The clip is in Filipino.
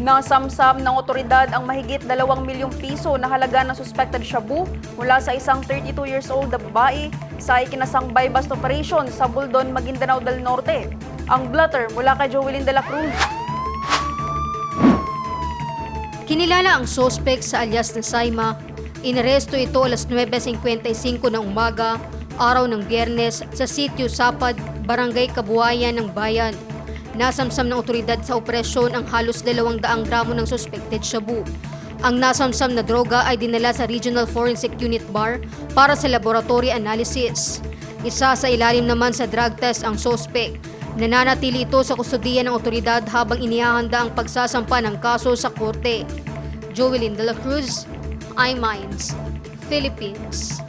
Nasamsam ng otoridad ang mahigit 2 milyong piso na halaga ng suspected shabu mula sa isang 32 years old na babae sa ikinasang buy-bust operation sa Buldon, Maguindanao del Norte. Ang blotter mula kay Joelyn de la Cruz. Kinilala ang sospek sa alias na Saima. Inaresto ito alas 9.55 ng umaga, araw ng biyernes sa sitio Sapad, Barangay Kabuhayan ng Bayan. Nasamsam ng otoridad sa operasyon ang halos 200 gramo ng suspected shabu. Ang nasamsam na droga ay dinala sa Regional Forensic Unit Bar para sa laboratory analysis. Isa sa ilalim naman sa drug test ang sospek. Nananatili ito sa kustudiya ng otoridad habang inihahanda ang pagsasampa ng kaso sa korte. Joelyn De La Cruz, iMinds, Philippines.